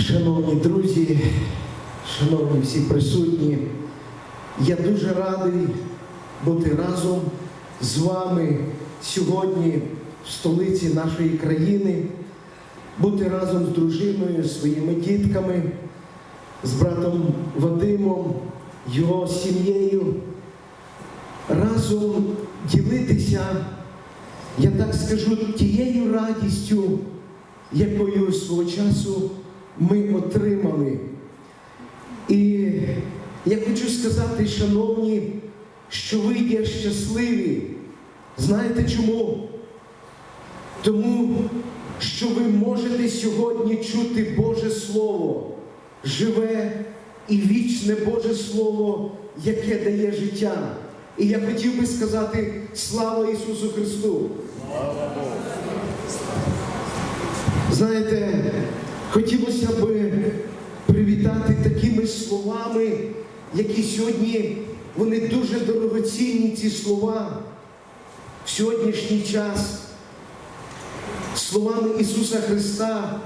Шановні друзі, шановні всі присутні, я дуже радий бути разом з вами сьогодні в столиці нашої країни, бути разом з дружиною, своїми дітками, з братом Вадимом, його сім'єю, разом ділитися, я так скажу, тією радістю, якою свого часу ми отримали. І я хочу сказати, шановні, що ви є щасливі. Знаєте чому? Тому що ви можете сьогодні чути Боже Слово, живе і вічне Боже Слово, яке дає життя. І я хотів би сказати слава Ісусу Христу! Знаєте, хотілося б привітати такими словами, які сьогодні вони дуже дорогоцінні, ці слова в сьогоднішній час, словами Ісуса Христа,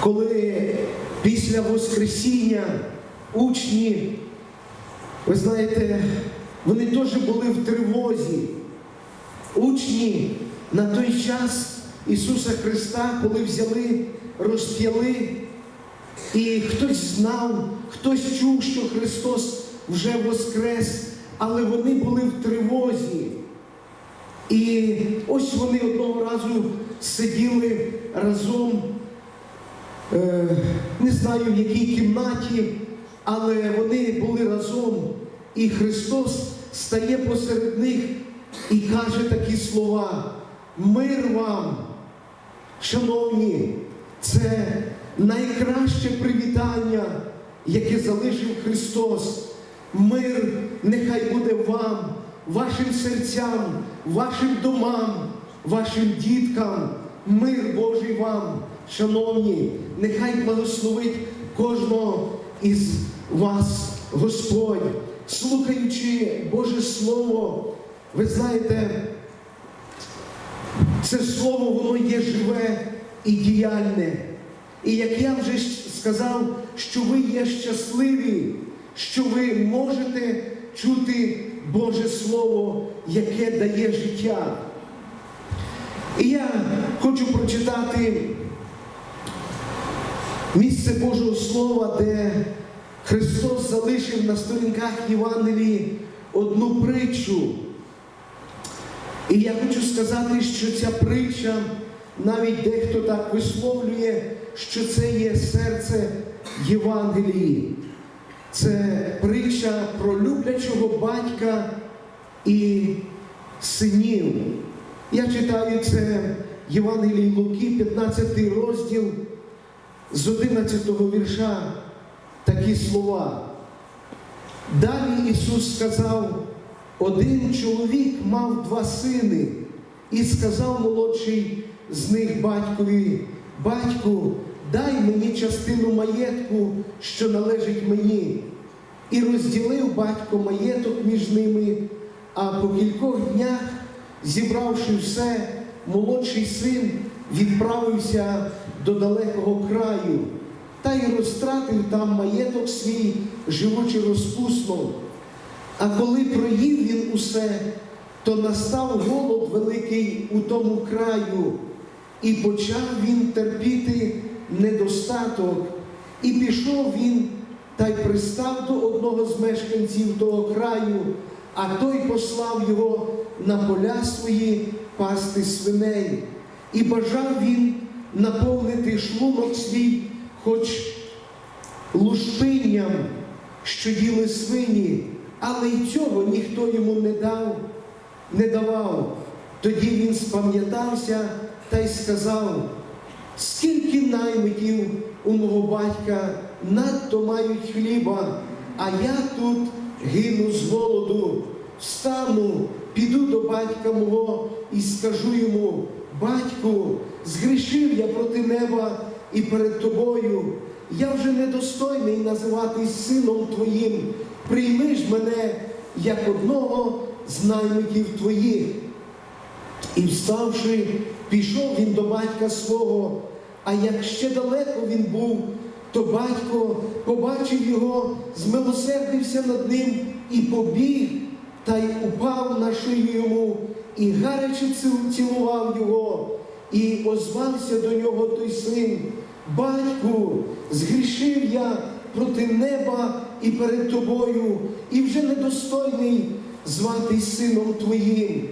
коли після Воскресіння учні, ви знаєте, вони теж були в тривозі. Учні на той час Ісуса Христа, коли взяли, розп'яли, і хтось знав, хтось чув, що Христос вже воскрес, але вони були в тривозі. І ось вони одного разу сиділи разом, е, не знаю в якій кімнаті, але вони були разом, і Христос стає посеред них і каже такі слова: Мир вам, шановні, це найкраще привітання, яке залишив Христос. Мир нехай буде вам, вашим серцям, вашим домам, вашим діткам. Мир Божий вам, шановні, нехай благословить кожного із вас Господь, слухаючи Боже Слово, ви знаєте, це слово живе і діяльне. І як я вже сказав, що ви є щасливі, що ви можете чути Боже Слово, яке дає життя. І я хочу прочитати місце Божого Слова, де Христос залишив на сторінках Євангелії одну притчу. І я хочу сказати, що ця притча, навіть дехто так висловлює, що це є серце Євангелії. Це притча про люблячого батька і синів. Я читаю це Євангелії Луки, 15 розділ з 11 вірша такі слова. Далі Ісус сказав, один чоловік мав два сини, і сказав молодший з них батькові, батьку, дай мені частину маєтку, що належить мені. І розділив батько маєток між ними, а по кількох днях, зібравши все, молодший син відправився до далекого краю та й розтратив там маєток свій, живучи розпусно. А коли проїв він усе, то настав голод великий у тому краю, і почав він терпіти недостаток, і пішов він та й пристав до одного з мешканців того краю, а той послав його на поля свої пасти свиней, і бажав він наповнити шлунок свій, хоч лушпинням, що їли свині, але й цього ніхто йому не дав, не давав. Тоді він спам'ятався та й сказав, скільки наймитів у мого батька надто мають хліба, а я тут гину з голоду. Встану, піду до батька мого і скажу йому, батьку, згрішив я проти неба і перед тобою. Я вже недостойний називатись сином твоїм. Прийми ж мене як одного з наймитів твоїх. І вставши, пішов він до батька свого, А як ще далеко він був, то батько побачив його, змилосердився над ним і побіг, та й упав на шию йому, і гаряче цілував його, і озвався до нього той син. Батьку, згрішив я проти неба і перед тобою, і вже недостойний зватись сином твоїм.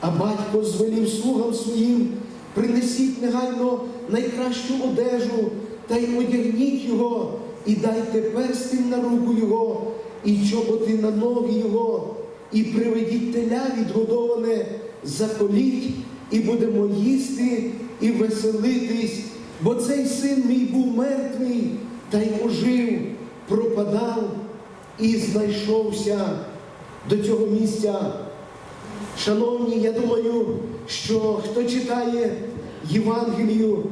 А батько звелів слугам своїм, принесіть негайно найкращу одежу та й одягніть його, і дайте перстень на руку його, і чоботи на ноги його, і приведіть теля відгодоване, заколіть, і будемо їсти і веселитись, бо цей син мій був мертвий, та й ожив, пропадав і знайшовся до цього місця. Шановні, я думаю, що хто читає Євангелію,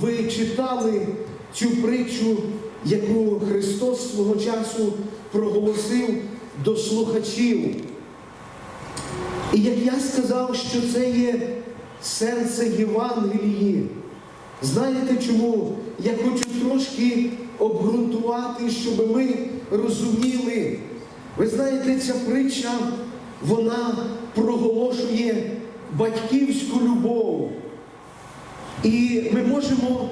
ви читали цю притчу, яку Христос свого часу проголосив до слухачів. І як я сказав, що це є серце Євангелії. Знаєте чому? Я хочу трошки обґрунтувати, щоб ми розуміли. Ви знаєте, ця притча, вона проголошує батьківську любов. І ми можемо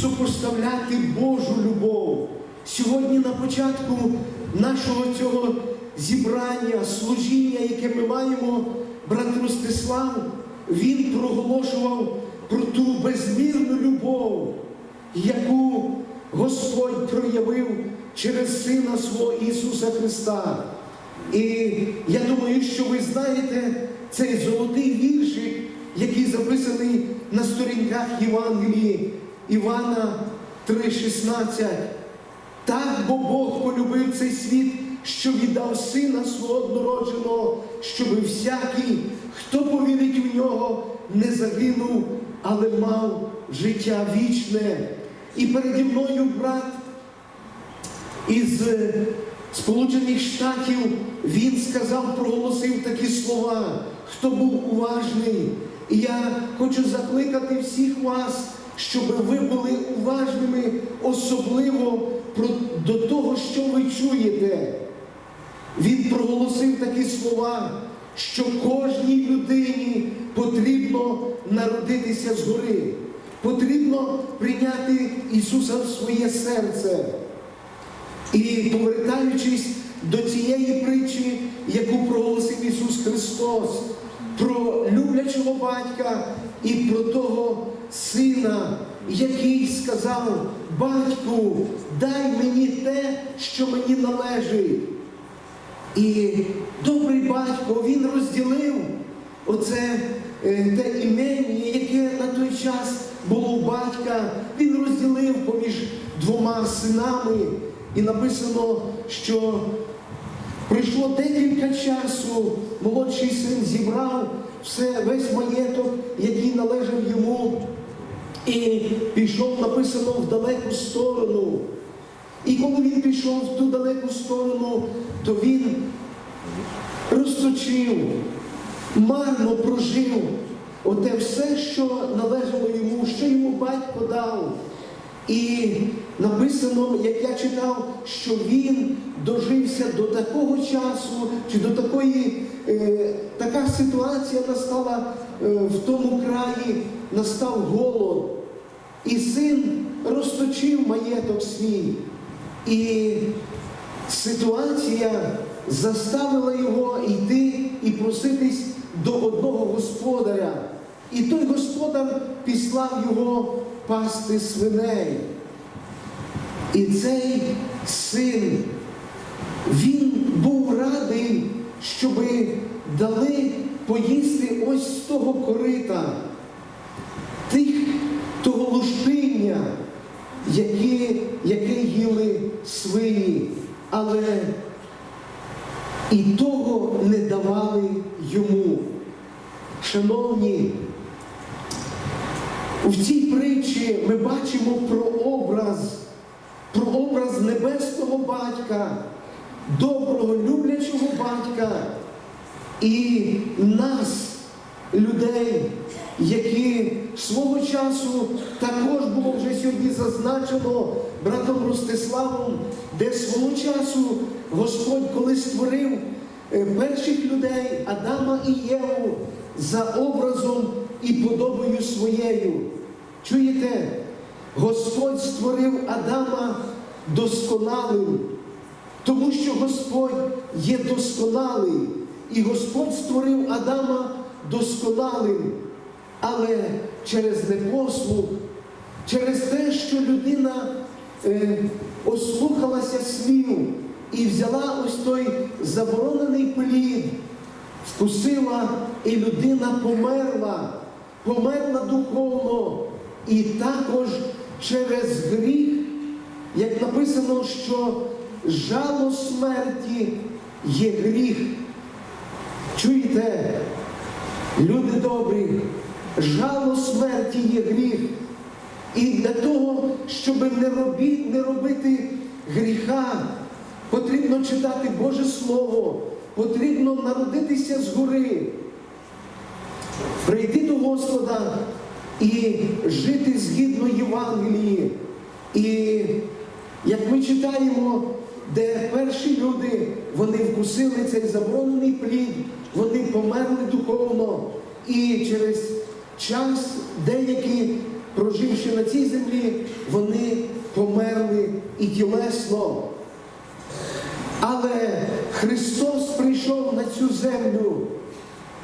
супоставляти Божу любов. Сьогодні на початку нашого цього зібрання, служіння, яке ми маємо, брат Ростислав, він проголошував про ту безмірну любов, яку Господь проявив через Сина свого Ісуса Христа. І я думаю, що ви знаєте цей золотий віршик, який записаний на сторінках Євангелії Івана 3,16. Так бо Бог полюбив цей світ, що віддав сина свого однородженого, щоби всякий, хто повірить в нього, не загинув, але мав життя вічне. І переді мною брат із Сполучених Штатів він сказав, проголосив такі слова, хто був уважний. І я хочу закликати всіх вас, щоб ви були уважними, особливо до того, що ви чуєте. Він проголосив такі слова, що кожній людині потрібно народитися згори, потрібно прийняти Ісуса в своє серце. І повертаючись до цієї притчі, яку проголосив Ісус Христос, про люблячого батька і про того сина, який сказав, батьку, дай мені те, що мені належить. І добрий батько, він розділив оце е, те імення, яке на той час було у батька, він розділив поміж двома синами. І написано, що пройшло декілька часу, молодший син зібрав все, весь маєток, який належав йому, і пішов, написано, в далеку сторону. І коли він пішов в ту далеку сторону, то він розточив, марно прожив оте все, що належало йому, що йому батько дав. І написано, як я читав, що він дожився до такого часу, чи до такої, е, така ситуація настала е, в тому краї, настав голод. І син розточив маєток свій. І ситуація заставила його йти і проситись до одного господаря. І той господар післав його пасти свиней. І цей син, він був радий, щоби дали поїсти ось з того корита, тих, того лушпиння, яке, яке їли свині, але і того не давали йому. Шановні, в цій притчі ми бачимо про образ, про образ небесного батька, доброго, люблячого батька і нас, людей, які свого часу також було вже сьогодні зазначено братом Ростиславом, де свого часу Господь, коли створив е, перших людей Адама і Єву за образом і подобою своєю. Чуєте? Господь створив Адама досконалим, тому що Господь є досконалий, і Господь створив Адама досконалим, але через непослух, через те, що людина е, ослухалася слів і взяла ось той заборонений плід, вкусила, і людина померла, померла духовно, і також через гріх, як написано, що жало смерті є гріх. Чуєте, люди добрі, жало смерті є гріх. І для того, щоб не, робі, не робити гріха, потрібно читати Боже Слово, потрібно народитися згори, прийти до Господа і жити згідно Євангелії. І як ми читаємо, де перші люди, вони вкусили цей заборонений плід, вони померли духовно, і через час деякі, проживши на цій землі, вони померли і тілесно. Але Христос прийшов на цю землю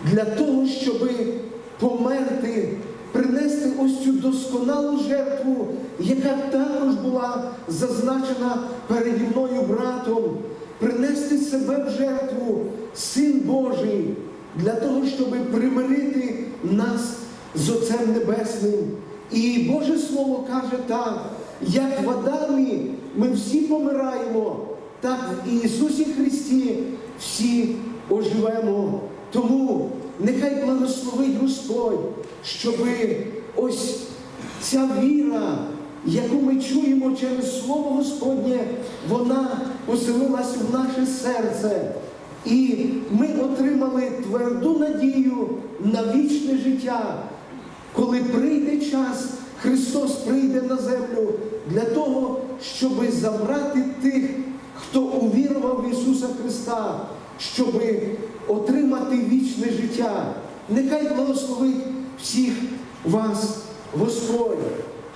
для того, щоб померти, принести ось цю досконалу жертву, яка також була зазначена переді мною братом, принести себе в жертву, Син Божий, для того, щоб примирити нас з Отцем Небесним. І Боже Слово каже так, як в Адамі ми всі помираємо, так в Ісусі Христі всі оживемо. Тому нехай благословить Господь, щоби ось ця віра, яку ми чуємо через Слово Господнє, вона поселилась в наше серце. І ми отримали тверду надію на вічне життя. Коли прийде час, Христос прийде на землю для того, щоб забрати тих, хто увірував в Ісуса Христа, щоб отримати вічне життя. Нехай благословить всіх вас Господь.